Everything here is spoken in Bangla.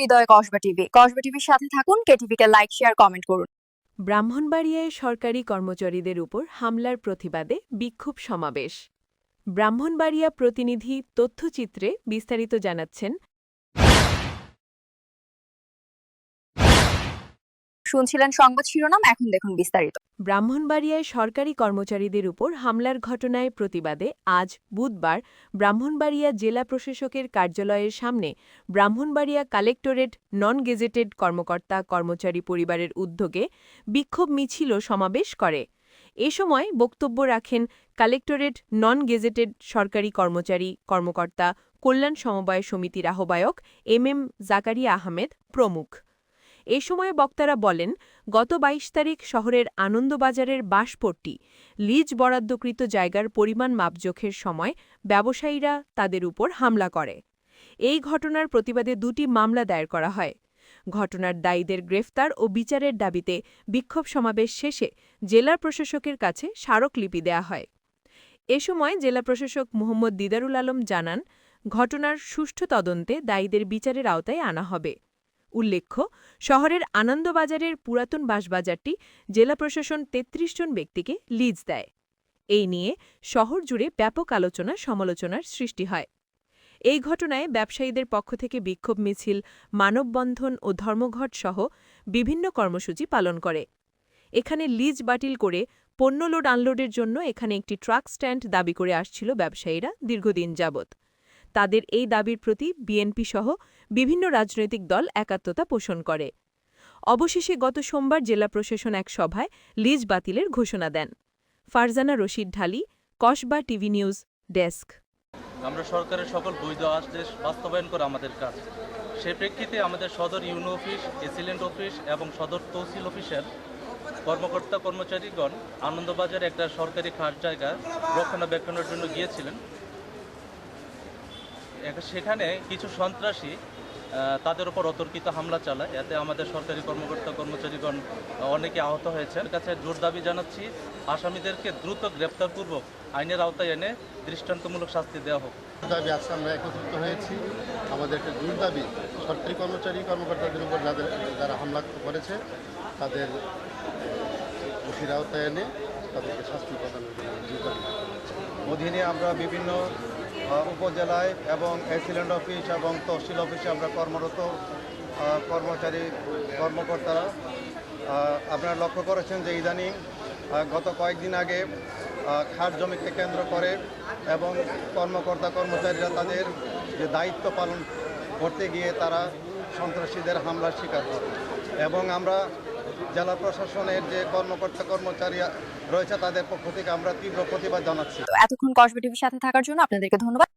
হৃদয় কসবা টিভি। কসবা টিভির সাথে থাকুন, কেটিভিকে লাইক শেয়ার কমেন্ট করুন। ব্রাহ্মণবাড়িয়ায় সরকারি কর্মচারীদের উপর হামলার প্রতিবাদে বিক্ষোভ সমাবেশ। ব্রাহ্মণবাড়িয়া প্রতিনিধি তথ্যচিত্রে বিস্তারিত জানাচ্ছেন শুনছিলেন সংবাদ শিরোনাম, এখন দেখুন বিস্তারিত। ব্রাহ্মণবাড়িয়ায় সরকারি কর্মচারীদের উপর হামলার ঘটনায় প্রতিবাদে আজ বুধবার ব্রাহ্মণবাড়িয়া জেলা প্রশাসকের কার্যালয়ের সামনে ব্রাহ্মণবাড়িয়া কালেক্টরেট নন গেজেটেড কর্মকর্তা কর্মচারী পরিবারের উদ্যোগে বিক্ষোভ মিছিল সমাবেশ করে। এ সময় বক্তব্য রাখেন কালেক্টরেট নন গেজেটেড সরকারি কর্মচারী কর্মকর্তা কল্যাণ সমবায় সমিতির আহ্বায়ক এম এম জাকারিয়া আহমেদ প্রমুখ। এ সময় বক্তারা বলেন, গত ২২ তারিখ শহরের আনন্দবাজারের বাঁশপট্টি, লিজ বরাদ্দকৃত জায়গার পরিমাণ মাপজোখের সময় ব্যবসায়ীরা তাদের উপর হামলা করে। এই ঘটনার প্রতিবাদে দুটি মামলা দায়ের করা হয়। ঘটনার দায়ীদের গ্রেফতার ও বিচারের দাবিতে বিক্ষোভ সমাবেশ শেষে জেলা প্রশাসকের কাছে স্মারকলিপি দেয়া হয়। এ সময় জেলা প্রশাসক মোহাম্মদ দিদারুল আলম জানান, ঘটনার সুষ্ঠু তদন্তে দায়ীদের বিচারের আওতায় আনা হবে। উল্লেখ্য, শহরের আনন্দবাজারের পুরাতন বাসবাজারটি জেলা প্রশাসন ৩৩ জন ব্যক্তিকে লিজ দেয়। এই নিয়ে শহর জুড়ে ব্যাপক আলোচনা, সমালোচনার সৃষ্টি হয়। এই ঘটনায় ব্যবসায়ীদের পক্ষ থেকে বিক্ষোভ মিছিল, মানববন্ধন ও ধর্মঘট সহ বিভিন্ন কর্মসূচি পালন করে। এখানে লিজ বাতিল করে পণ্য লোড আনলোডের জন্য এখানে একটি ট্রাক স্ট্যান্ড দাবি করে আসছিল ব্যবসায়ীরা দীর্ঘদিন যাবৎ। তাদের এই দাবির প্রতি বিএনপি সহ বিভিন্ন রাজনৈতিক দল একাত্মতা পোষণ করে। অবশেষে গত সোমবার জেলা প্রশাসন এক সভায় লিজ বাতিলের ঘোষণা দেন। Farzana Rashid Dhali, Kasba TV news desk. আমরা সরকারের সকল বৈধ আদেশ বাস্তবায়ন করা আমাদের কাজ। সে প্রেক্ষিতে আমাদের সদর ইউনো অফিস, এসিলেন্ট অফিস এবং সদর তহসিল অফিসের কর্মকর্তা কর্মচারীগণ আনন্দবাজারে একটা সরকারি খাট জায়গা রক্ষণাবেক্ষণের জন্য গিয়েছিলেন। সেখানে কিছু সন্ত্রাসী তাদের উপর অতর্কিত হামলা চালায়। এতে আমাদের সরকারি কর্মকর্তা কর্মচারীগণ অনেকে আহত হয়েছেন। কাছে জোর দাবি জানাচ্ছি আসামিদেরকে দ্রুত গ্রেপ্তারপূর্বক আইনের আওতায় এনে দৃষ্টান্তমূলক শাস্তি দেওয়া হোক। দাবি আজকে আমরা একত্রিত হয়েছি। আমাদের একটা জোর দাবি সরকারি কর্মচারী কর্মকর্তাদের উপর যাদের যারা হামলা করেছে তাদের দোষীর আওতায় এনে তাদেরকে শাস্তি প্রদানের জন্য অধীনে আমরা বিভিন্ন উপজেলায় এবং এসিলেন্ট অফিস এবং তহসিল অফিসে আমরা কর্মরত কর্মচারী, কর্মকর্তারা। আপনারা লক্ষ্য করেছেন যে ইদানিং গত কয়েকদিন আগে খাট জমিকে কেন্দ্র করে এবং কর্মকর্তা, কর্মচারীরা তাদের যে দায়িত্ব পালন করতে গিয়ে তারা সন্ত্রাসীদের হামলার শিকার করে এবং আমরা জেলা প্রশাসনের যে কর্মকর্তা কর্মচারী রয়েছে তাদের পক্ষ থেকে আমরা তীব্র প্রতিবাদ জানাচ্ছি। এতক্ষণ কসবা টিভির সাথে থাকার জন্য আপনাদেরকে ধন্যবাদ।